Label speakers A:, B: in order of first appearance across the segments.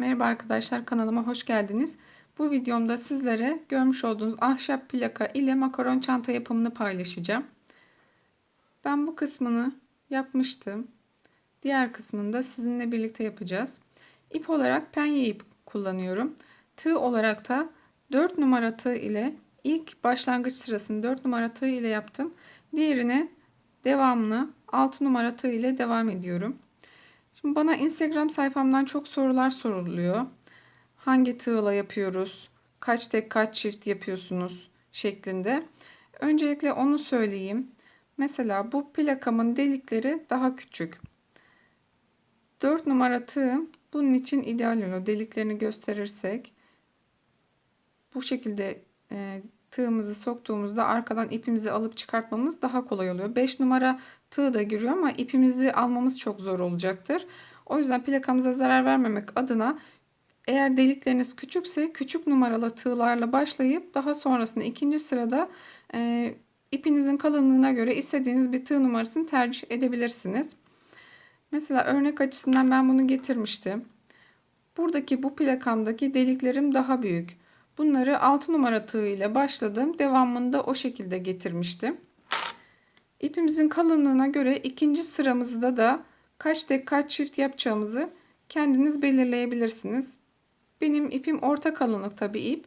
A: Merhaba arkadaşlar kanalıma hoş geldiniz. Bu videomda sizlere görmüş olduğunuz ahşap plaka ile makaron çanta yapımını paylaşacağım. Ben bu kısmını yapmıştım. Diğer kısmını da sizinle birlikte yapacağız. İp olarak penye ip kullanıyorum. Tığ olarak da 4 numara tığ ile ilk başlangıç sırasını 4 numara tığ ile yaptım. Diğerini devamlı 6 numara tığ ile devam ediyorum. Şimdi bana Instagram sayfamdan çok sorular soruluyor. Hangi tığla yapıyoruz? Kaç tek kaç çift yapıyorsunuz? şeklinde. Öncelikle onu söyleyeyim. Mesela bu plakamın delikleri daha küçük. 4 numara tığım bunun için ideal oluyor. Deliklerini gösterirsek bu şekilde e, tığımızı soktuğumuzda arkadan ipimizi alıp çıkartmamız daha kolay oluyor. 5 numara tığ da giriyor ama ipimizi almamız çok zor olacaktır. O yüzden plakamıza zarar vermemek adına eğer delikleriniz küçükse küçük numaralı tığlarla başlayıp daha sonrasında ikinci sırada e, ipinizin kalınlığına göre istediğiniz bir tığ numarasını tercih edebilirsiniz. Mesela örnek açısından ben bunu getirmiştim. Buradaki bu plakamdaki deliklerim daha büyük. Bunları 6 numara tığ ile başladım. Devamını da o şekilde getirmiştim. İpimizin kalınlığına göre ikinci sıramızda da kaç tek kaç çift yapacağımızı kendiniz belirleyebilirsiniz. Benim ipim orta kalınlık tabi ip.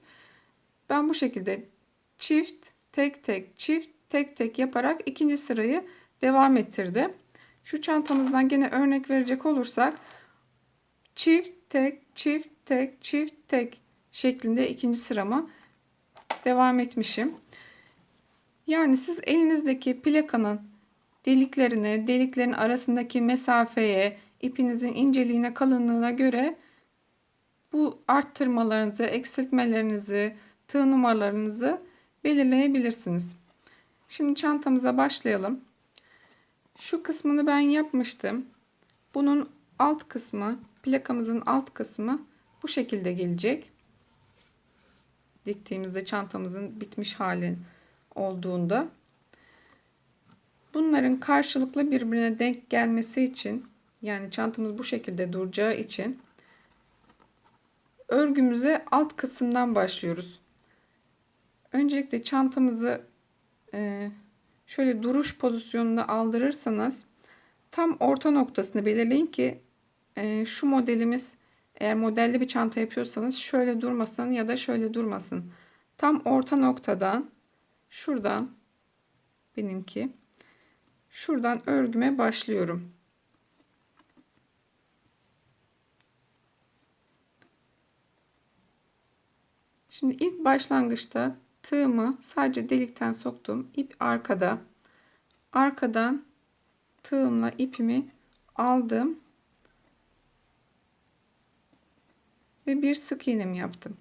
A: Ben bu şekilde çift, tek tek, çift, tek tek yaparak ikinci sırayı devam ettirdim. Şu çantamızdan gene örnek verecek olursak çift, tek, çift, tek, çift, tek şeklinde ikinci sırama devam etmişim. Yani siz elinizdeki plakanın deliklerine, deliklerin arasındaki mesafeye, ipinizin inceliğine, kalınlığına göre bu arttırmalarınızı, eksiltmelerinizi, tığ numaralarınızı belirleyebilirsiniz. Şimdi çantamıza başlayalım. Şu kısmını ben yapmıştım. Bunun alt kısmı, plakamızın alt kısmı bu şekilde gelecek. Diktiğimizde çantamızın bitmiş hali olduğunda. Bunların karşılıklı birbirine denk gelmesi için yani çantamız bu şekilde duracağı için örgümüze alt kısımdan başlıyoruz. Öncelikle çantamızı e, şöyle duruş pozisyonuna aldırırsanız tam orta noktasını belirleyin ki e, şu modelimiz eğer modelli bir çanta yapıyorsanız şöyle durmasın ya da şöyle durmasın. Tam orta noktadan şuradan benimki şuradan örgüme başlıyorum. Şimdi ilk başlangıçta tığımı sadece delikten soktum. İp arkada. Arkadan tığımla ipimi aldım. Ve bir sık iğnemi yaptım.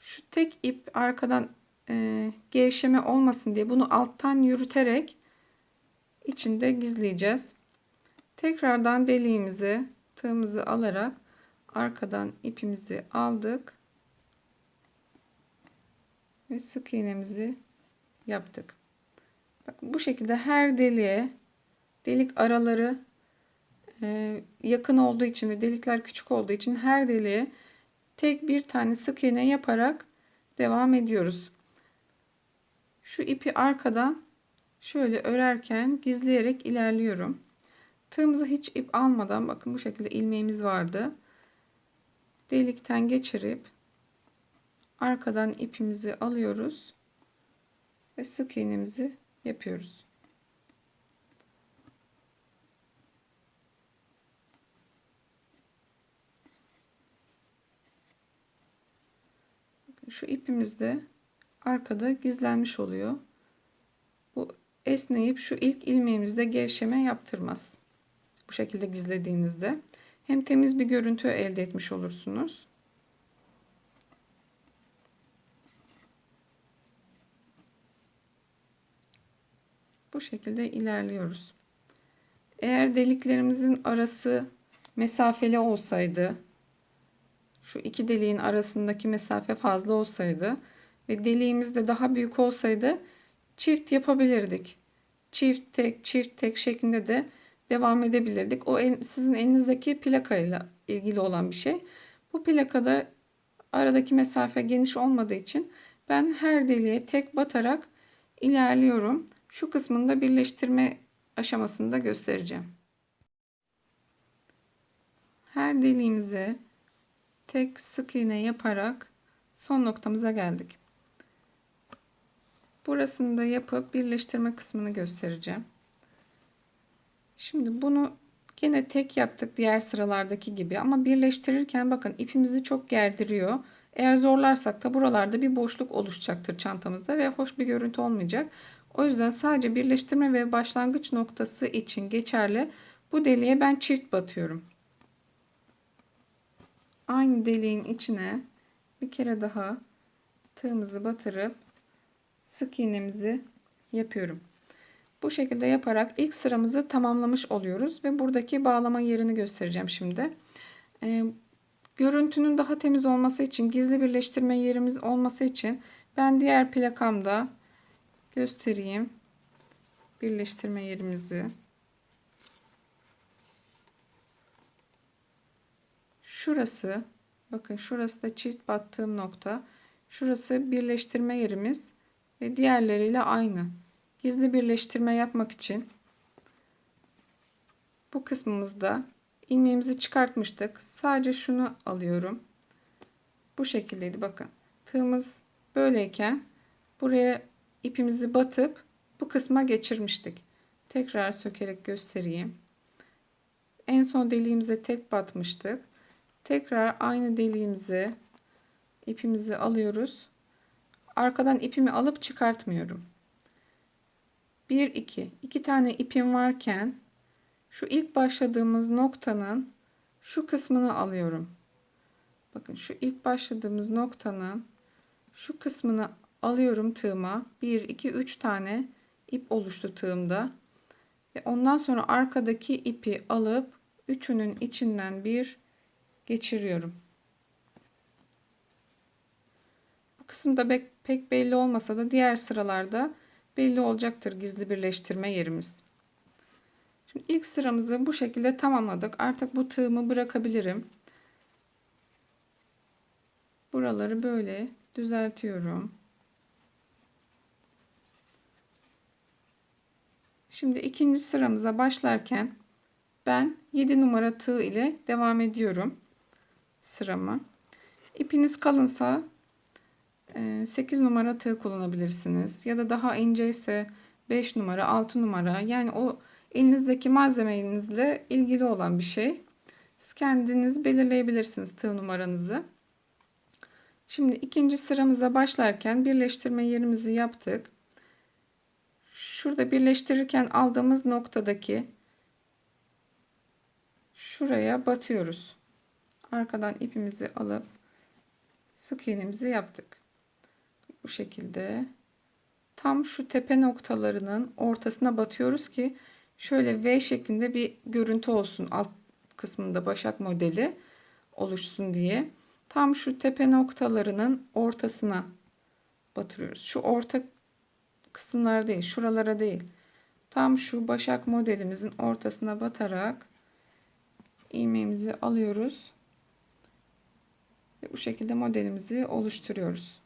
A: Şu tek ip arkadan e, gevşeme olmasın diye bunu alttan yürüterek içinde gizleyeceğiz. Tekrardan deliğimizi tığımızı alarak arkadan ipimizi aldık ve sık iğnemizi yaptık. Bakın bu şekilde her deliğe delik araları yakın olduğu için ve delikler küçük olduğu için her deliğe tek bir tane sık iğne yaparak devam ediyoruz. Şu ipi arkadan şöyle örerken gizleyerek ilerliyorum. Tığımızı hiç ip almadan bakın bu şekilde ilmeğimiz vardı. Delikten geçirip arkadan ipimizi alıyoruz ve sık iğnemizi yapıyoruz. Şu ipimiz de arkada gizlenmiş oluyor. Bu esneyip şu ilk ilmeğimizde gevşeme yaptırmaz. Bu şekilde gizlediğinizde hem temiz bir görüntü elde etmiş olursunuz. Bu şekilde ilerliyoruz. Eğer deliklerimizin arası mesafeli olsaydı, şu iki deliğin arasındaki mesafe fazla olsaydı ve deliğimiz de daha büyük olsaydı çift yapabilirdik. Çift tek, çift tek şeklinde de devam edebilirdik. O el, sizin elinizdeki plakayla ilgili olan bir şey. Bu plakada aradaki mesafe geniş olmadığı için ben her deliğe tek batarak ilerliyorum. Şu kısmını da birleştirme aşamasında göstereceğim. Her deliğimize tek sık iğne yaparak son noktamıza geldik. Burasını da yapıp birleştirme kısmını göstereceğim. Şimdi bunu gene tek yaptık diğer sıralardaki gibi ama birleştirirken bakın ipimizi çok gerdiriyor. Eğer zorlarsak da buralarda bir boşluk oluşacaktır çantamızda ve hoş bir görüntü olmayacak. O yüzden sadece birleştirme ve başlangıç noktası için geçerli. Bu deliğe ben çift batıyorum. Aynı deliğin içine bir kere daha tığımızı batırıp sık iğnemizi yapıyorum. Bu şekilde yaparak ilk sıramızı tamamlamış oluyoruz ve buradaki bağlama yerini göstereceğim şimdi. Ee, görüntünün daha temiz olması için gizli birleştirme yerimiz olması için ben diğer plakamda göstereyim birleştirme yerimizi. Şurası bakın şurası da çift battığım nokta. Şurası birleştirme yerimiz ve diğerleriyle aynı. Gizli birleştirme yapmak için bu kısmımızda ilmeğimizi çıkartmıştık. Sadece şunu alıyorum. Bu şekildeydi bakın. Tığımız böyleyken buraya ipimizi batıp bu kısma geçirmiştik. Tekrar sökerek göstereyim. En son deliğimize tek batmıştık. Tekrar aynı deliğimize ipimizi alıyoruz. Arkadan ipimi alıp çıkartmıyorum. 1 2 2 tane ipim varken şu ilk başladığımız noktanın şu kısmını alıyorum. Bakın şu ilk başladığımız noktanın şu kısmını alıyorum tığıma. 1 2 3 tane ip oluştu tığımda. Ve ondan sonra arkadaki ipi alıp üçünün içinden bir geçiriyorum. Bu kısımda pek, belli olmasa da diğer sıralarda belli olacaktır gizli birleştirme yerimiz. Şimdi ilk sıramızı bu şekilde tamamladık. Artık bu tığımı bırakabilirim. Buraları böyle düzeltiyorum. Şimdi ikinci sıramıza başlarken ben 7 numara tığ ile devam ediyorum sıramı. İpiniz kalınsa 8 numara tığ kullanabilirsiniz. Ya da daha ince ise 5 numara, 6 numara. Yani o elinizdeki malzemenizle ilgili olan bir şey. Siz kendiniz belirleyebilirsiniz tığ numaranızı. Şimdi ikinci sıramıza başlarken birleştirme yerimizi yaptık. Şurada birleştirirken aldığımız noktadaki şuraya batıyoruz. Arkadan ipimizi alıp sık iğnemizi yaptık. Bu şekilde tam şu tepe noktalarının ortasına batıyoruz ki şöyle V şeklinde bir görüntü olsun alt kısmında başak modeli oluşsun diye. Tam şu tepe noktalarının ortasına batırıyoruz. Şu orta kısımlar değil, şuralara değil. Tam şu başak modelimizin ortasına batarak ilmeğimizi alıyoruz. Ve bu şekilde modelimizi oluşturuyoruz.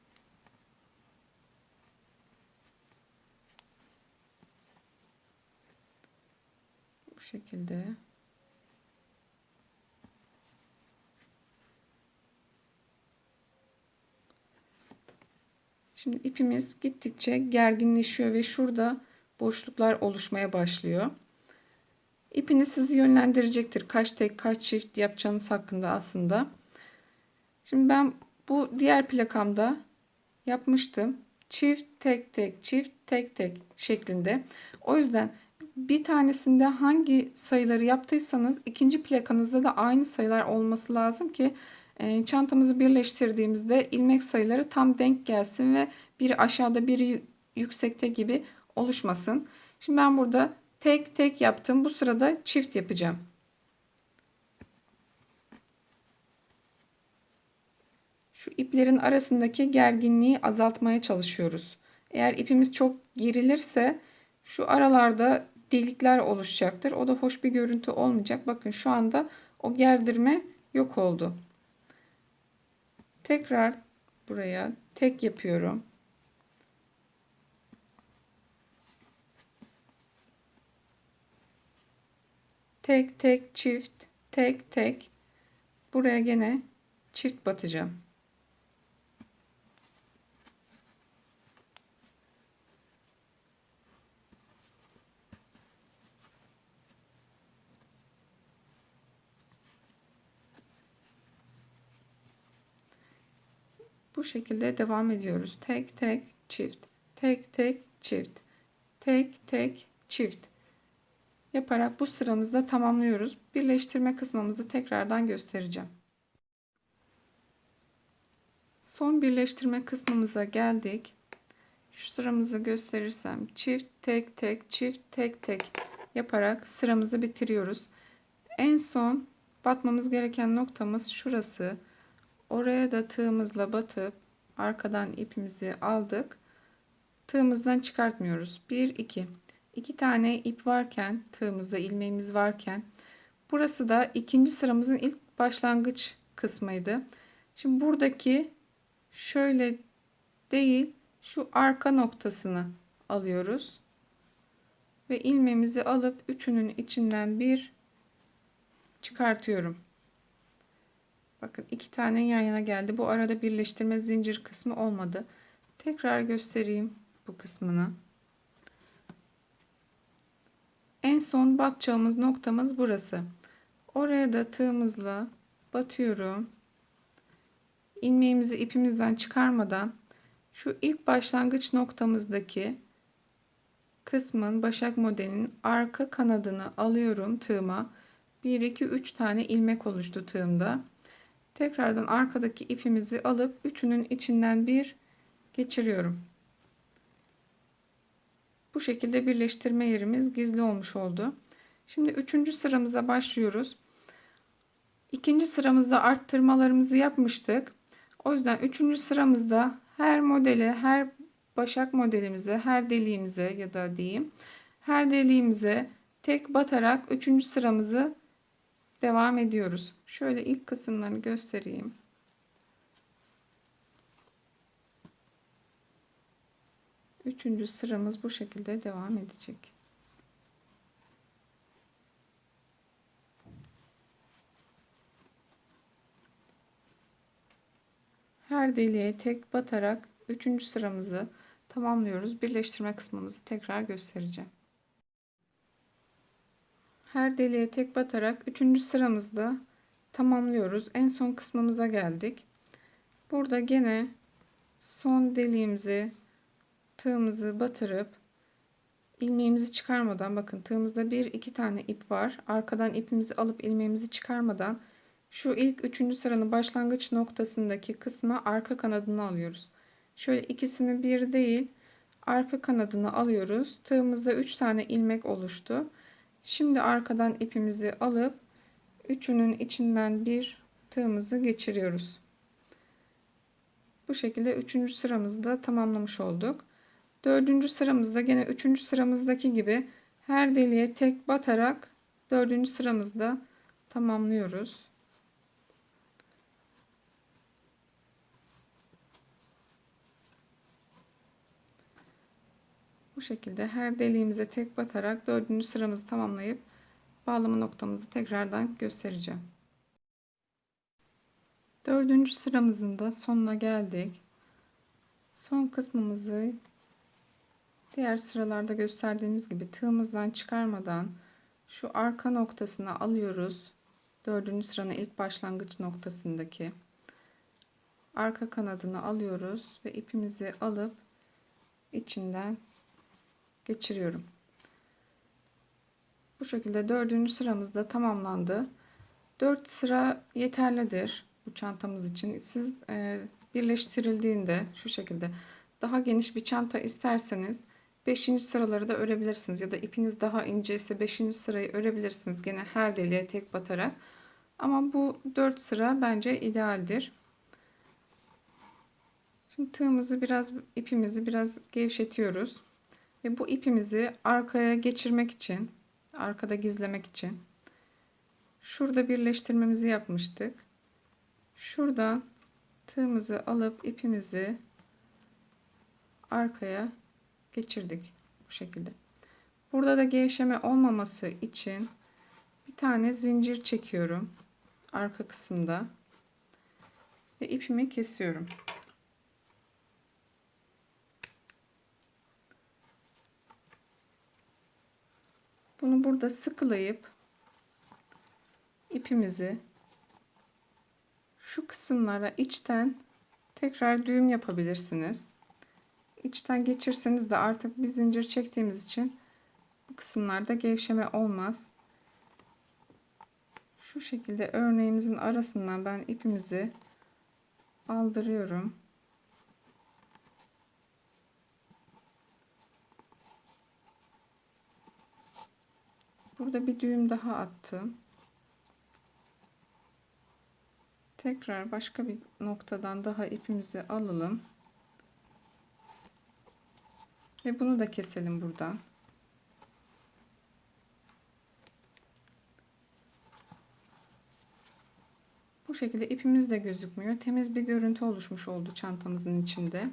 A: Bu şekilde. Şimdi ipimiz gittikçe gerginleşiyor ve şurada boşluklar oluşmaya başlıyor. İpini sizi yönlendirecektir. Kaç tek kaç çift yapacağınız hakkında aslında. Şimdi ben bu diğer plakamda yapmıştım. Çift tek tek çift tek tek şeklinde. O yüzden bir tanesinde hangi sayıları yaptıysanız ikinci plakanızda da aynı sayılar olması lazım ki e, çantamızı birleştirdiğimizde ilmek sayıları tam denk gelsin ve biri aşağıda biri yüksekte gibi oluşmasın. Şimdi ben burada tek tek yaptım. Bu sırada çift yapacağım. Şu iplerin arasındaki gerginliği azaltmaya çalışıyoruz. Eğer ipimiz çok gerilirse şu aralarda delikler oluşacaktır. O da hoş bir görüntü olmayacak. Bakın şu anda o gerdirme yok oldu. Tekrar buraya tek yapıyorum. Tek tek çift tek tek buraya gene çift batacağım. Bu şekilde devam ediyoruz. Tek tek çift, tek tek çift, tek tek çift yaparak bu sıramızda tamamlıyoruz. Birleştirme kısmımızı tekrardan göstereceğim. Son birleştirme kısmımıza geldik. Şu sıramızı gösterirsem çift tek tek çift tek tek yaparak sıramızı bitiriyoruz. En son batmamız gereken noktamız şurası. Oraya da tığımızla batıp arkadan ipimizi aldık. Tığımızdan çıkartmıyoruz. 1 2 2 tane ip varken tığımızda ilmeğimiz varken burası da ikinci sıramızın ilk başlangıç kısmıydı. Şimdi buradaki şöyle değil şu arka noktasını alıyoruz. Ve ilmeğimizi alıp üçünün içinden bir çıkartıyorum. Bakın iki tane yan yana geldi. Bu arada birleştirme zincir kısmı olmadı. Tekrar göstereyim bu kısmını. En son batacağımız noktamız burası. Oraya da tığımızla batıyorum. İlmeğimizi ipimizden çıkarmadan şu ilk başlangıç noktamızdaki kısmın başak modelinin arka kanadını alıyorum tığıma. 1 2 3 tane ilmek oluştu tığımda. Tekrardan arkadaki ipimizi alıp üçünün içinden bir geçiriyorum. Bu şekilde birleştirme yerimiz gizli olmuş oldu. Şimdi üçüncü sıramıza başlıyoruz. İkinci sıramızda arttırmalarımızı yapmıştık. O yüzden üçüncü sıramızda her modele, her başak modelimize, her deliğimize ya da diyeyim, her deliğimize tek batarak üçüncü sıramızı devam ediyoruz. Şöyle ilk kısımlarını göstereyim. Üçüncü sıramız bu şekilde devam edecek. Her deliğe tek batarak üçüncü sıramızı tamamlıyoruz. Birleştirme kısmımızı tekrar göstereceğim. Her deliğe tek batarak üçüncü sıramızda tamamlıyoruz. En son kısmımıza geldik. Burada gene son deliğimizi tığımızı batırıp ilmeğimizi çıkarmadan bakın tığımızda bir iki tane ip var. Arkadan ipimizi alıp ilmeğimizi çıkarmadan şu ilk üçüncü sıranın başlangıç noktasındaki kısma arka kanadını alıyoruz. Şöyle ikisini bir değil arka kanadını alıyoruz. Tığımızda üç tane ilmek oluştu. Şimdi arkadan ipimizi alıp üçünün içinden bir tığımızı geçiriyoruz. Bu şekilde üçüncü sıramızda tamamlamış olduk. Dördüncü sıramızda gene üçüncü sıramızdaki gibi her deliğe tek batarak dördüncü sıramızda tamamlıyoruz. Bu şekilde her deliğimize tek batarak dördüncü sıramızı tamamlayıp bağlama noktamızı tekrardan göstereceğim. Dördüncü sıramızın da sonuna geldik. Son kısmımızı diğer sıralarda gösterdiğimiz gibi tığımızdan çıkarmadan şu arka noktasına alıyoruz. Dördüncü sıranın ilk başlangıç noktasındaki arka kanadını alıyoruz ve ipimizi alıp içinden geçiriyorum. Bu şekilde dördüncü sıramız da tamamlandı. Dört sıra yeterlidir bu çantamız için. Siz e, birleştirildiğinde şu şekilde daha geniş bir çanta isterseniz 5. sıraları da örebilirsiniz ya da ipiniz daha ince ise 5. sırayı örebilirsiniz gene her deliğe tek batarak. Ama bu 4 sıra bence idealdir. Şimdi tığımızı biraz ipimizi biraz gevşetiyoruz. Ve bu ipimizi arkaya geçirmek için, arkada gizlemek için şurada birleştirmemizi yapmıştık. Şuradan tığımızı alıp ipimizi arkaya geçirdik bu şekilde. Burada da gevşeme olmaması için bir tane zincir çekiyorum arka kısımda ve ipimi kesiyorum. Bunu burada sıkılayıp ipimizi şu kısımlara içten tekrar düğüm yapabilirsiniz. İçten geçirseniz de artık bir zincir çektiğimiz için bu kısımlarda gevşeme olmaz. Şu şekilde örneğimizin arasından ben ipimizi aldırıyorum. Burada bir düğüm daha attım. Tekrar başka bir noktadan daha ipimizi alalım. Ve bunu da keselim buradan. Bu şekilde ipimiz de gözükmüyor. Temiz bir görüntü oluşmuş oldu çantamızın içinde.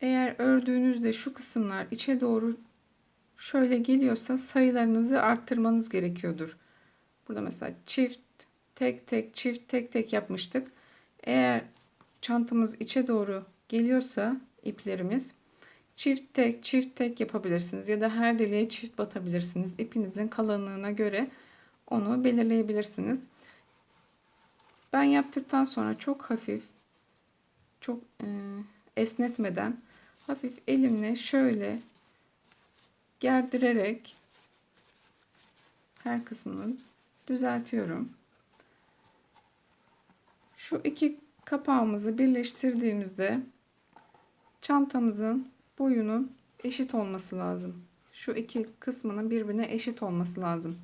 A: Eğer ördüğünüzde şu kısımlar içe doğru şöyle geliyorsa sayılarınızı arttırmanız gerekiyordur. Burada mesela çift, tek tek, çift, tek tek yapmıştık. Eğer çantamız içe doğru geliyorsa iplerimiz çift tek, çift tek yapabilirsiniz ya da her deliğe çift batabilirsiniz. İpinizin kalınlığına göre onu belirleyebilirsiniz. Ben yaptıktan sonra çok hafif, çok e, esnetmeden hafif elimle şöyle gerdirerek her kısmını düzeltiyorum. Şu iki kapağımızı birleştirdiğimizde çantamızın boyunun eşit olması lazım. Şu iki kısmının birbirine eşit olması lazım.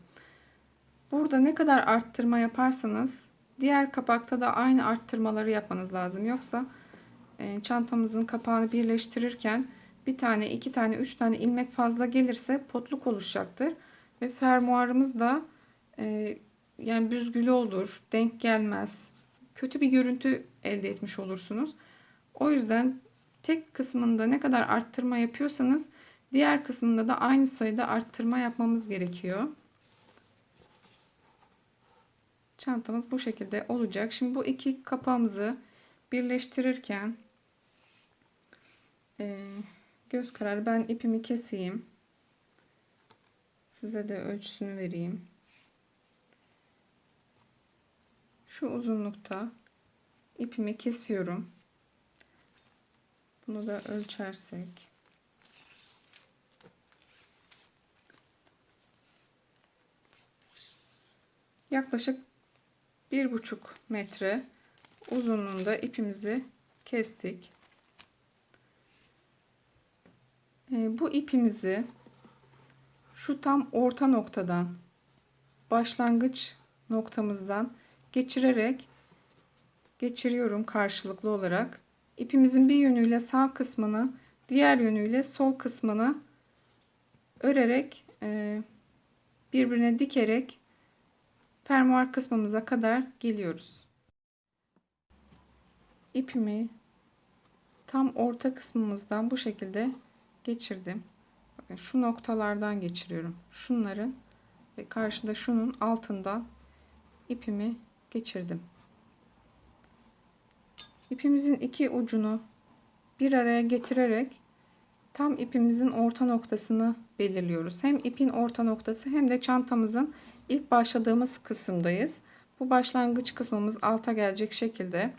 A: Burada ne kadar arttırma yaparsanız diğer kapakta da aynı arttırmaları yapmanız lazım. Yoksa e, çantamızın kapağını birleştirirken bir tane, iki tane, üç tane ilmek fazla gelirse potluk oluşacaktır. Ve fermuarımız da e, yani büzgülü olur, denk gelmez. Kötü bir görüntü elde etmiş olursunuz. O yüzden tek kısmında ne kadar arttırma yapıyorsanız diğer kısmında da aynı sayıda arttırma yapmamız gerekiyor. Çantamız bu şekilde olacak. Şimdi bu iki kapağımızı birleştirirken e, göz kararı ben ipimi keseyim. Size de ölçüsünü vereyim. Şu uzunlukta ipimi kesiyorum. Bunu da ölçersek. Yaklaşık bir buçuk metre uzunluğunda ipimizi kestik. E, bu ipimizi şu tam orta noktadan başlangıç noktamızdan geçirerek geçiriyorum karşılıklı olarak. İpimizin bir yönüyle sağ kısmını, diğer yönüyle sol kısmını örerek e, birbirine dikerek fermuar kısmımıza kadar geliyoruz. İpimi tam orta kısmımızdan bu şekilde geçirdim. Bakın şu noktalardan geçiriyorum. Şunların ve karşıda şunun altından ipimi geçirdim. İpimizin iki ucunu bir araya getirerek tam ipimizin orta noktasını belirliyoruz. Hem ipin orta noktası hem de çantamızın ilk başladığımız kısımdayız. Bu başlangıç kısmımız alta gelecek şekilde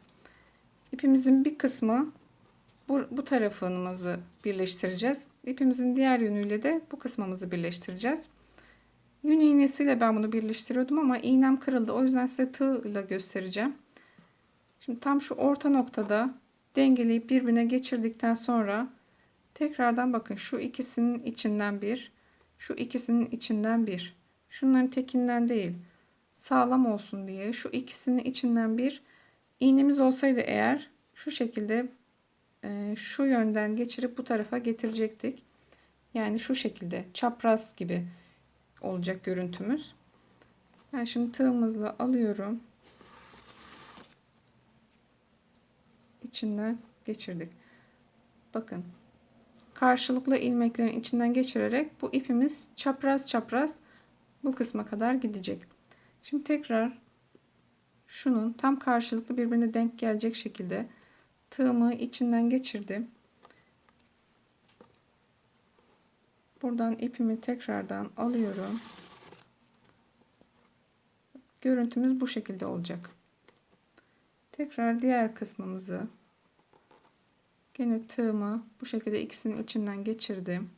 A: ipimizin bir kısmı bu, bu tarafımızı birleştireceğiz. İpimizin diğer yönüyle de bu kısmımızı birleştireceğiz. Yün iğnesiyle ben bunu birleştiriyordum ama iğnem kırıldı. O yüzden size tığ ile göstereceğim. Şimdi tam şu orta noktada dengeleyip birbirine geçirdikten sonra tekrardan bakın şu ikisinin içinden bir, şu ikisinin içinden bir. Şunların tekinden değil. Sağlam olsun diye şu ikisinin içinden bir iğnemiz olsaydı eğer şu şekilde şu yönden geçirip bu tarafa getirecektik. Yani şu şekilde çapraz gibi olacak görüntümüz. Ben şimdi tığımızla alıyorum. İçinden geçirdik. Bakın karşılıklı ilmeklerin içinden geçirerek bu ipimiz çapraz çapraz bu kısma kadar gidecek. Şimdi tekrar şunun tam karşılıklı birbirine denk gelecek şekilde tığımı içinden geçirdim. Buradan ipimi tekrardan alıyorum. Görüntümüz bu şekilde olacak. Tekrar diğer kısmımızı Yine tığımı bu şekilde ikisinin içinden geçirdim.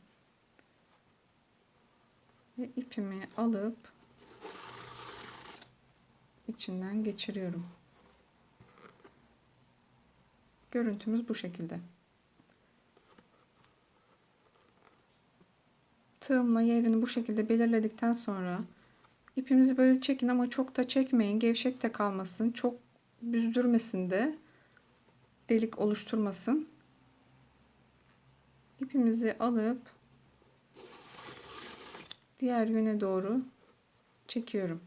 A: Ve ipimi alıp içinden geçiriyorum. Görüntümüz bu şekilde. Tığımla yerini bu şekilde belirledikten sonra ipimizi böyle çekin ama çok da çekmeyin. Gevşek de kalmasın. Çok büzdürmesin de delik oluşturmasın ipimizi alıp diğer yöne doğru çekiyorum.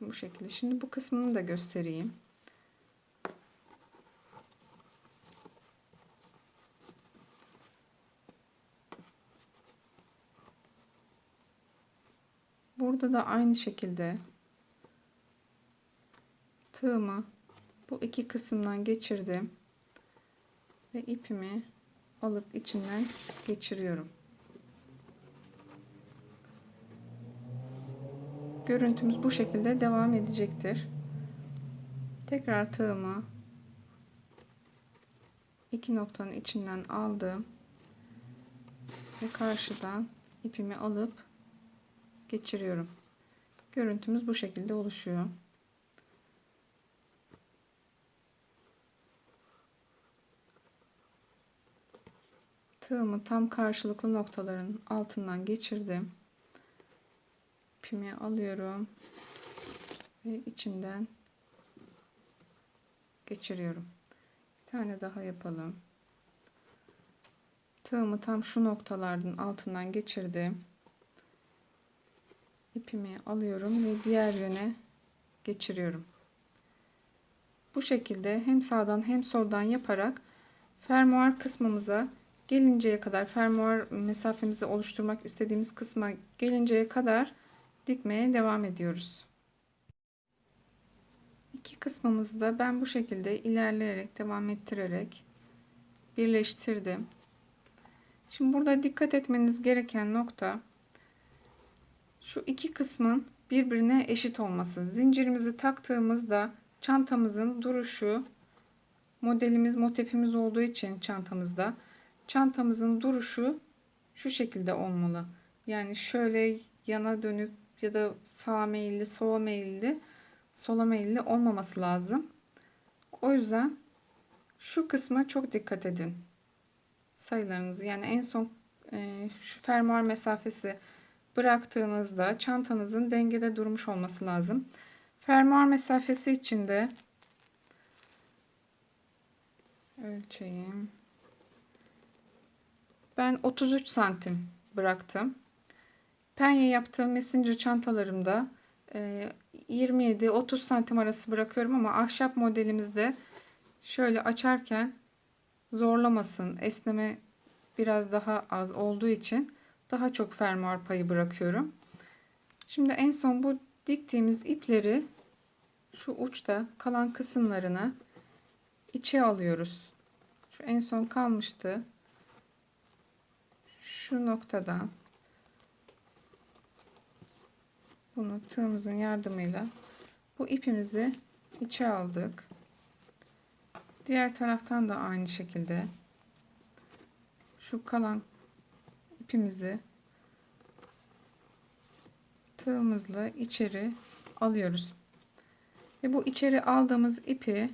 A: Bu şekilde. Şimdi bu kısmını da göstereyim. Burada da aynı şekilde tığımı bu iki kısımdan geçirdim ve ipimi alıp içinden geçiriyorum. Görüntümüz bu şekilde devam edecektir. Tekrar tığımı iki noktanın içinden aldım ve karşıdan ipimi alıp geçiriyorum. Görüntümüz bu şekilde oluşuyor. tığımı tam karşılıklı noktaların altından geçirdim. İpimi alıyorum ve içinden geçiriyorum. Bir tane daha yapalım. Tığımı tam şu noktalardan altından geçirdim. İpimi alıyorum ve diğer yöne geçiriyorum. Bu şekilde hem sağdan hem soldan yaparak fermuar kısmımıza gelinceye kadar fermuar mesafemizi oluşturmak istediğimiz kısma gelinceye kadar dikmeye devam ediyoruz. İki kısmımızı da ben bu şekilde ilerleyerek devam ettirerek birleştirdim. Şimdi burada dikkat etmeniz gereken nokta şu iki kısmın birbirine eşit olması. Zincirimizi taktığımızda çantamızın duruşu modelimiz motifimiz olduğu için çantamızda çantamızın duruşu şu şekilde olmalı. Yani şöyle yana dönük ya da sağa meyilli, sola meyilli, sola meyilli olmaması lazım. O yüzden şu kısma çok dikkat edin. Sayılarınızı yani en son e, şu fermuar mesafesi bıraktığınızda çantanızın dengede durmuş olması lazım. Fermuar mesafesi için de ölçeyim. Ben 33 santim bıraktım. Penye yaptığım messenger çantalarımda 27-30 e, santim arası bırakıyorum ama ahşap modelimizde şöyle açarken zorlamasın. Esneme biraz daha az olduğu için daha çok fermuar payı bırakıyorum. Şimdi en son bu diktiğimiz ipleri şu uçta kalan kısımlarını içe alıyoruz. Şu en son kalmıştı şu noktadan bunu tığımızın yardımıyla bu ipimizi içe aldık. Diğer taraftan da aynı şekilde şu kalan ipimizi tığımızla içeri alıyoruz. Ve bu içeri aldığımız ipi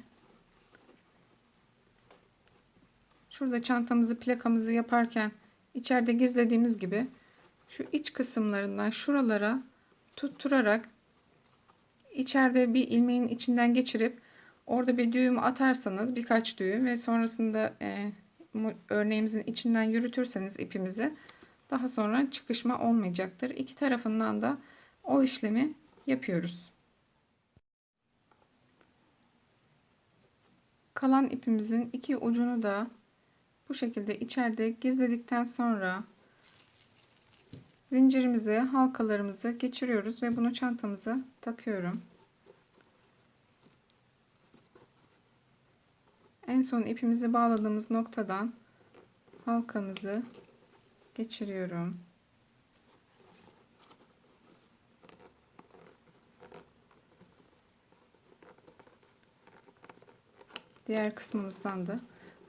A: şurada çantamızı plakamızı yaparken içeride gizlediğimiz gibi şu iç kısımlarından şuralara tutturarak içeride bir ilmeğin içinden geçirip Orada bir düğüm atarsanız birkaç düğüm ve sonrasında e, örneğimizin içinden yürütürseniz ipimizi daha sonra çıkışma olmayacaktır. İki tarafından da o işlemi yapıyoruz. Kalan ipimizin iki ucunu da bu şekilde içeride gizledikten sonra zincirimize halkalarımızı geçiriyoruz ve bunu çantamıza takıyorum. En son ipimizi bağladığımız noktadan halkamızı geçiriyorum. Diğer kısmımızdan da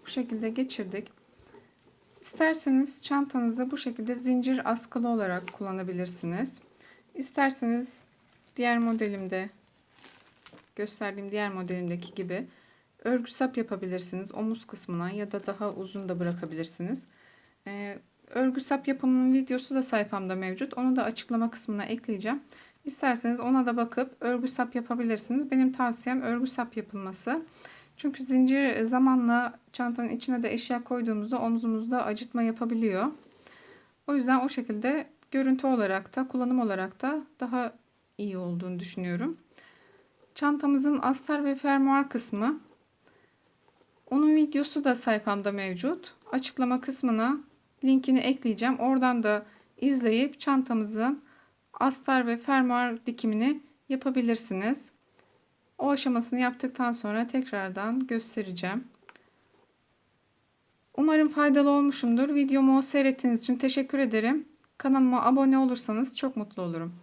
A: bu şekilde geçirdik. İsterseniz çantanızı bu şekilde zincir askılı olarak kullanabilirsiniz. İsterseniz diğer modelimde gösterdiğim diğer modelimdeki gibi örgü sap yapabilirsiniz omuz kısmına ya da daha uzun da bırakabilirsiniz. Ee, örgü sap yapımının videosu da sayfamda mevcut. Onu da açıklama kısmına ekleyeceğim. İsterseniz ona da bakıp örgü sap yapabilirsiniz. Benim tavsiyem örgü sap yapılması. Çünkü zincir zamanla çantanın içine de eşya koyduğumuzda omzumuzda acıtma yapabiliyor. O yüzden o şekilde görüntü olarak da kullanım olarak da daha iyi olduğunu düşünüyorum. Çantamızın astar ve fermuar kısmı onun videosu da sayfamda mevcut. Açıklama kısmına linkini ekleyeceğim. Oradan da izleyip çantamızın astar ve fermuar dikimini yapabilirsiniz. O aşamasını yaptıktan sonra tekrardan göstereceğim. Umarım faydalı olmuşumdur. Videomu seyrettiğiniz için teşekkür ederim. Kanalıma abone olursanız çok mutlu olurum.